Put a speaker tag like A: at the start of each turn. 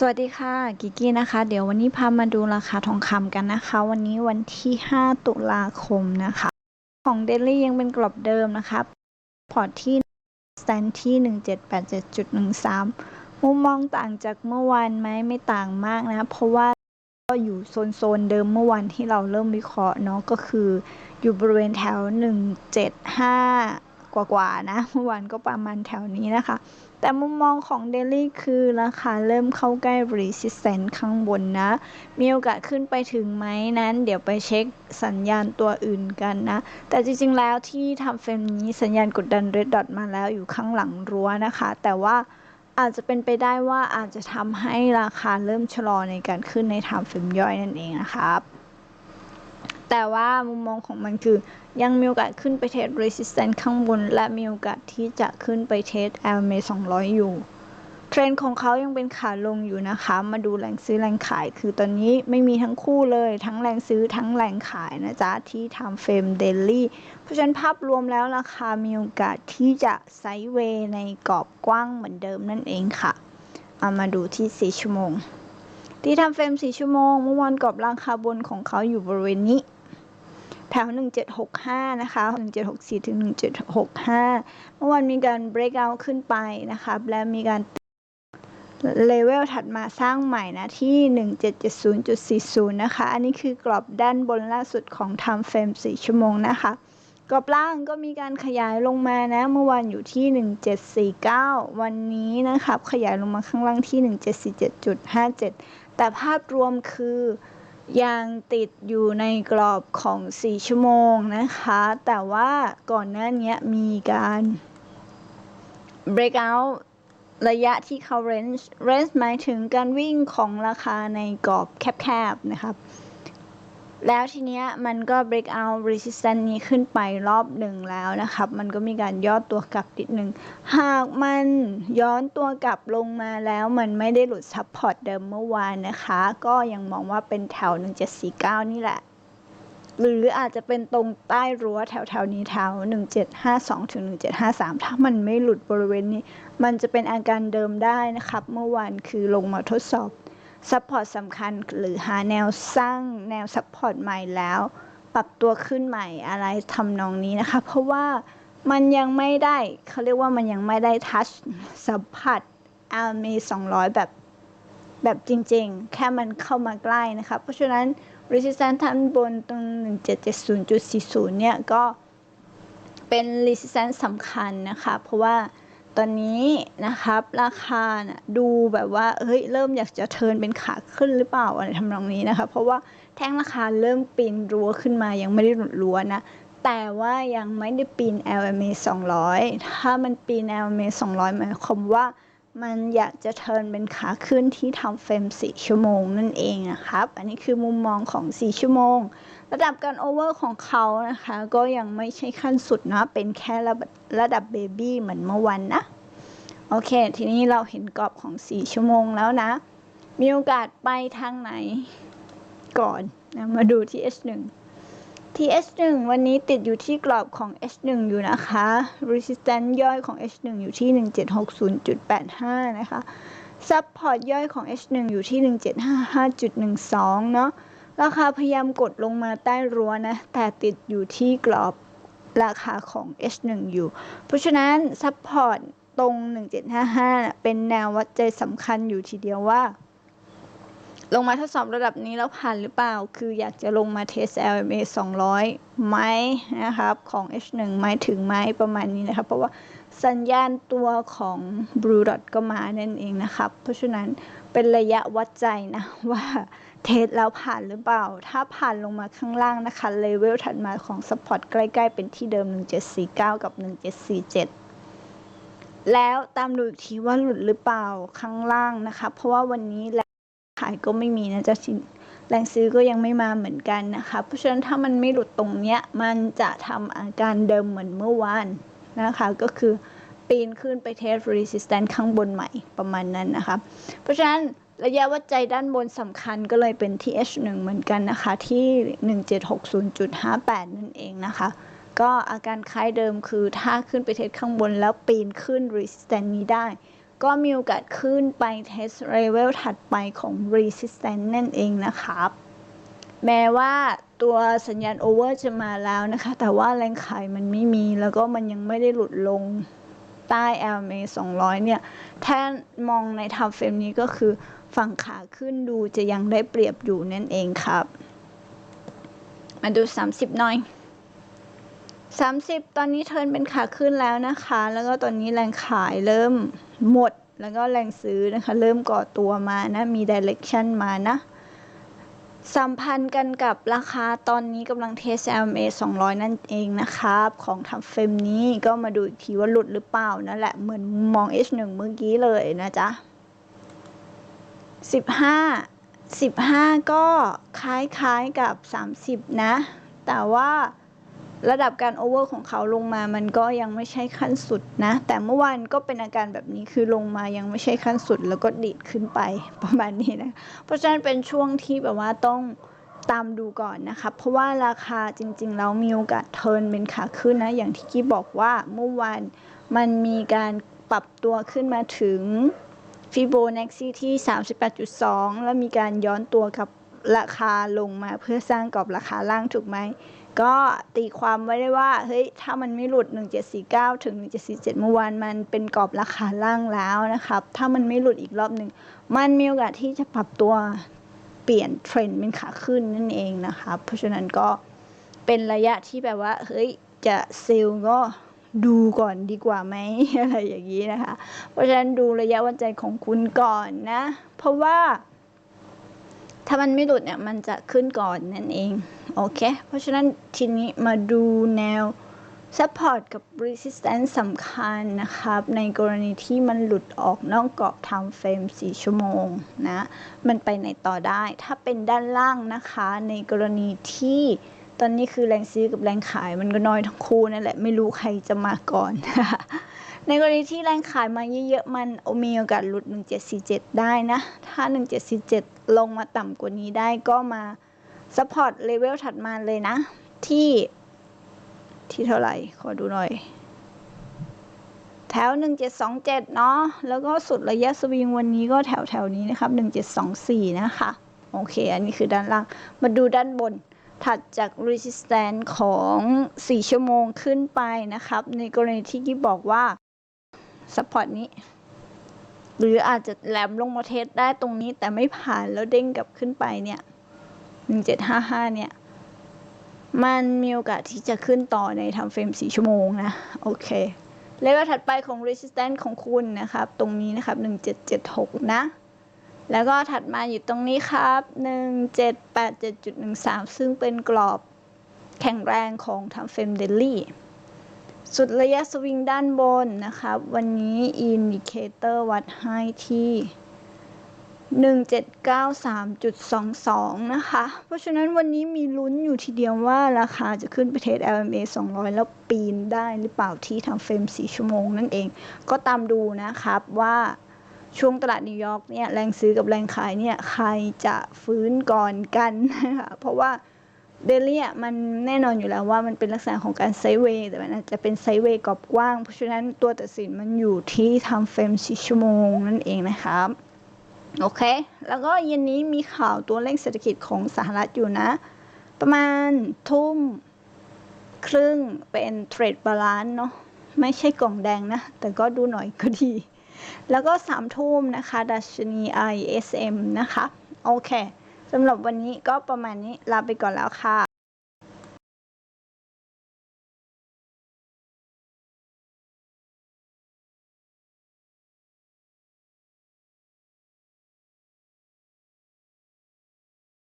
A: สวัสดีค่ะ กิกกี้นะคะ เดี๋ยววันนี้พามาดูราคาทองคำกันนะคะ วันนี้วันที่ 5 ตุลาคมนะคะ ของเดลี่ยังเป็นกรอบเดิมนะคะ พอร์ตที่สแตนที่ 1787.13 มุมมองต่างจากเมื่อวานไหมไม่ต่างมากนะ เพราะว่าก็อยู่โซนๆเดิมเมื่อวันที่เราเริ่มวิเคราะห์เนาะก็คืออยู่บริเวณแถว 175 กว่าๆนะเมื่อวานก็ประมาณแถวนี้นะคะ แต่มุมมองของเดลี่คือราคาเริ่มเข้าใกล้ resistance ข้างบนนะ มีโอกาสขึ้นไปถึงไหมนั้น เดี๋ยวไปเช็คสัญญาณตัวอื่นกันนะ แต่จริงๆแล้วที่ทำเฟรมนี้สัญญาณกดดัน red dot มาแล้วอยู่ข้างหลังรั้วนะคะ แต่ว่าอาจจะเป็นไปได้ว่าอาจจะทำให้ราคาเริ่มชะลอในการขึ้นในทำเฟรมย่อยนั่นเองนะครับ แต่ว่ามุมมองของมันคือยังมีโอกาสขึ้นไปเทส resistance ข้างบน และมีโอกาสที่จะขึ้นไปเทส LMA 200 อยู่ เทรนด์ของเขายังเป็นขาลงอยู่นะคะ มาดูแรงซื้อแรงขาย คือตอนนี้ไม่มีทั้งคู่เลย ทั้งแรงซื้อทั้งแรงขายนะจ๊ะ ที่ทำเฟรมเดลี่เพราะฉะนั้นภาพรวมแล้วราคามีโอกาสที่จะไซด์เวย์ในกรอบกว้างเหมือนเดิมนั่นเองค่ะเอามาดูที่ 4 ชั่วโมงที่ทำเฟรม 4 ชั่วโมง เมื่อวานกรอบราคาบนของเขาอยู่บริเวณนี้ ถว 1765 นะคะ 1764 ถึง 1765 เมื่อวานมีการ break out ขึ้นไปนะคะ และมีการเลเวลถัดมาสร้างใหม่นะที่ 1770.40 นะคะ อันนี้คือกรอบด้านบนล่าสุดของ time frame 4 ชั่วโมงนะคะ กรอบล่างก็มีการขยายลงมานะ เมื่อวานอยู่ที่ 1749 วันนี้นะครับ ขยายลงมาข้างล่างที่ 1747.57 แต่ภาพรวมคือ ยังติดอยู่ในกรอบของ 4 ชั่วโมงนะคะ แต่ว่าก่อนหน้านี้มีการ break out ระยะที่เขา range range หมายถึงการวิ่งของราคาในกรอบแคบๆนะครับ แล้วทีเนี้ยมันก็ break out resistance นี้ขึ้นไปรอบหนึ่งแล้วนะครับ มันก็มีการย่อตัวกลับนิดนึงหากมันย้อนตัวกลับลงมาแล้วมันไม่ได้หลุด support เดิมเมื่อวานนะคะ ก็ยังมองว่าเป็นแถว 1749 นี่แหละ หรืออาจจะเป็นตรงใต้รั้วแถวแถวนี้แถว 1752 ถึง 1753 ถ้ามันไม่หลุดบริเวณนี้ มันจะเป็นอาการเดิมได้นะครับ เมื่อวานคือลงมาทดสอบ ซัพพอร์ตสำคัญหรือหาแนวสร้างแนวซัพพอร์ตใหม่แล้ว ปรับตัวขึ้นใหม่อะไรทำนองนี้นะคะ เพราะว่ามันยังไม่ได้เขาเรียกว่ามันยังไม่ได้ทัชสัมผัส LMA 200 แบบแบบจริงๆ แค่มันเข้ามาใกล้นะคะ เพราะฉะนั้น resistance ทันบนตรง 1770.40 เนี่ยก็เป็น resistance สำคัญนะคะ เพราะว่า ตอนนี้นะครับ ราคานะดูแบบว่าเฮ้ยเริ่มอยากจะเทินเป็นขาขึ้นหรือเปล่าอะไรทำนองนี้นะคะ เพราะว่าแท่งราคาเริ่มปีนรั้วขึ้นมายังไม่ได้หลุดรั้วนะแต่ว่ายังไม่ได้ปีน LMA 200 ถ้ามันปีน LMA 200 หมายความว่า มันอยากจะเทิร์นเป็นขาขึ้นที่ทำเฟรม4ชั่วโมงนั่นเองนะครับ อันนี้คือมุมมองของ 4 ชั่วโมง ระดับการโอเวอร์ของเขานะคะ ก็ยังไม่ใช่ขั้นสุดนะเป็นแค่ระระดับเบบี้เหมือนเมื่อวันนะ โอเค ทีนี้เราเห็นกรอบของ 4 ชั่วโมงแล้วนะ มีโอกาสไปทางไหนก่อนนะมาดูที่ S1 TH1 วันนี้ติดอยู่ที่กรอบของ H1 อยู่นะคะ resistance ย่อยของ H1 อยู่ที่ 1760.85 นะคะ support ย่อยของ H1 อยู่ที่ 1755.12 เนาะ ราคาพยายามกดลงมาใต้รั้วนะ แต่ติดอยู่ที่กรอบราคาของ H1 อยู่ เพราะฉะนั้น support ตรง 1755 เป็นแนววัดใจสำคัญอยู่ทีเดียวว่า ลงมาทดสอบระดับนี้แล้วผ่านหรือเปล่า คืออยากจะลงมาเทส LMA 200 ไหมนะครับ ของ H1 ไหมถึงไหมประมาณนี้นะครับ เพราะว่าสัญญาณตัวของ Blue Dot ก็มานั่นเองนะครับ เพราะฉะนั้นเป็นระยะวัดใจนะ ว่าเทสแล้วผ่านหรือเปล่า ถ้าผ่านลงมาข้างล่างนะคะ เลเวลถัดมาของ Support ใกล้ๆ เป็นที่เดิม 1749 กับ 1747แล้วตามดูอีกทีว่าหลุดหรือเปล่าข้างล่างนะคะ เพราะว่าวันนี้แรงขายก็ไม่มีนะจ๊ะสิแรงซื้อก็ยังไม่มาเหมือนกันนะคะ เพราะฉะนั้นถ้ามันไม่หลุดตรงเนี้ย มันจะทำอาการเดิมเหมือนเมื่อวานนะคะ ก็คือปีนขึ้นไปเทส resistance ข้างบนใหม่ประมาณนั้นนะคะ เพราะฉะนั้นระยะวัดใจด้านบนสำคัญก็เลยเป็นที่ H1 เหมือนกันนะคะ ที่ 1760.58 นั่นเองนะคะ ก็อาการคล้ายเดิมคือถ้าขึ้นไปเทสข้างบนแล้วปีนขึ้น resistance นี้ได้ ก็มีโอกาสขึ้นไป test level ถัดไปของ resistance นั่นเองนะครับ แม้ว่าตัวสัญญาณ over จะมาแล้วนะคะ แต่ว่าแรงขายมันไม่มี แล้วก็มันยังไม่ได้หลุดลงใต้ LMA 200 เนี่ย ถ้ามองใน time frame นี้ก็คือฝั่งขาขึ้นดูจะยังได้เปรียบอยู่นั่นเองครับ มาดู 30 หน่อย 30 ตอนนี้เทิร์นเป็นขาขึ้นแล้วนะคะ แล้วก็ตอนนี้แรงขายเริ่มหมด แล้วก็แรงซื้อนะคะ เริ่มก่อตัวมานะ มี direction มานะ สัมพันธ์กันกับราคาตอนนี้กำลังเทส LMA 200 นั่นเองนะครับ ของทำเฟรมนี้ก็มาดูอีกทีว่าหลุดหรือเปล่านั่นแหละ เหมือนมอง H1 เมื่อกี้เลยนะจ๊ะ 15 15 ก็คล้ายๆกับ 30 นะ แต่ว่า ระดับการโอเวอร์ของเขาลงมามันก็ยังไม่ใช่ขั้นสุดนะ แต่เมื่อวานก็เป็นอาการแบบนี้คือลงมายังไม่ใช่ขั้นสุด แล้วก็ดีดขึ้นไปประมาณนี้นะ เพราะฉะนั้นเป็นช่วงที่แบบว่าต้องตามดูก่อนนะคะ เพราะว่าราคาจริงๆแล้วมีโอกาสเทิร์นเป็นขาขึ้นนะ อย่างที่กี้บอกว่าเมื่อวานมันมีการปรับตัวขึ้นมาถึงฟิโบนัชชีที่ 38.2 แล้วมีการย้อนตัวกับราคาลงมาเพื่อสร้างกรอบราคาล่างถูกไหม ก็ตีความไว้ได้ว่า เฮ้ย ถ้ามันไม่หลุด 1749 ถึง 1747 เมื่อวานมันเป็นกรอบราคาล่างแล้วนะครับ ถ้ามันไม่หลุดอีกรอบหนึ่ง มันมีโอกาสที่จะปรับตัวเปลี่ยนเทรนด์เป็นขาขึ้นนั่นเองนะครับ เพราะฉะนั้นก็เป็นระยะที่แบบว่า เฮ้ย จะเซลล์ก็ดูก่อนดีกว่าไหมอะไรอย่างนี้นะคะ เพราะฉะนั้นดูระยะวันใจของคุณก่อนนะ เพราะว่า ถ้ามันไม่หลุดเนี่ยมันจะขึ้นก่อนนั่นเอง โอเค เพราะฉะนั้นทีนี้มาดูแนว support กับ resistance สำคัญนะครับ ในกรณีที่มันหลุดออกนอกกรอบ time frame 4 ชั่วโมงนะ มันไปไหนต่อได้ ถ้าเป็นด้านล่างนะคะ ในกรณีที่ตอนนี้คือแรงซื้อกับแรงขายมันก็น้อยทั้งคู่นั่นแหละ ไม่รู้ใครจะมาก่อน ในกรณีที่แรงขายมาเยอะๆมันมีโอกาสหลุด 1747 ได้นะ ถ้า 1747 ลงมาต่ำกว่านี้ได้ก็มา support level ถัดมาเลยนะ ที่ที่เท่าไหร่ ขอดูหน่อย แถว 1727 เนาะแล้วก็สุดระยะสวิงวันนี้ก็แถวแถวนี้นะครับ 1724 นะคะ โอเค อันนี้คือด้านล่าง มาดูด้านบนถัดจาก resistance ของ 4 ชั่วโมงขึ้นไปนะครับ ในกรณีที่กิ๊บบอกว่า support นี้ หรืออาจจะแหลมลงมาเทสได้ตรงนี้แต่ไม่ผ่านแล้วเด้งกลับขึ้นไปเนี่ย1755เนี่ย มันมีโอกาสที่จะขึ้นต่อในทำเฟรม4ชั่วโมงนะ โอเค เลเวลถัดไปของ resistance ของคุณนะครับ ตรงนี้นะครับ1776นะแล้วก็ถัดมาอยู่ตรงนี้ครับ 1787.13 ซึ่งเป็นกรอบแข็งแรงของทำเฟรมเดลี่ สุดระยะสวิงด้านบนนะครับวันนี้อินดิเคเตอร์วัดให้ที่ 1793.22 นะคะ เพราะฉะนั้นวันนี้มีลุ้นอยู่ทีเดียวว่าราคาจะขึ้นไปเทส LMA 200 แล้วปีนได้หรือเปล่าที่ทำเฟรม 4 ชั่วโมงนั่นเอง ก็ตามดูนะครับว่าช่วงตลาดนิวยอร์กเนี่ยแรงซื้อกับแรงขายเนี่ยใครจะฟื้นก่อนกันนะคะเพราะว่า เดลี่อะมันแน่นอนอยู่แล้วว่ามันเป็นลักษณะของการไซเวย์แต่มันอาจจะเป็นไซเวย์กรอบกว้าง เพราะฉะนั้นตัวตัดสินมันอยู่ที่ทำเฟรม4ชั่วโมงนั่นเองนะครับโอเค แล้วก็เย็นนี้มีข่าวตัวเลขเศรษฐกิจของสหรัฐอยู่นะ ประมาณทุ่มครึ่งเป็นเทรดบาลานซ์เนาะไม่ใช่กล่องแดงนะ แต่ก็ดูหน่อยก็ดี แล้วก็สามทุ่มนะคะ ดัชนี ISM นะคะ โอเค สำหรับวันนี้ก็ประมาณนี้ลาไปก่อนแล้วค่ะ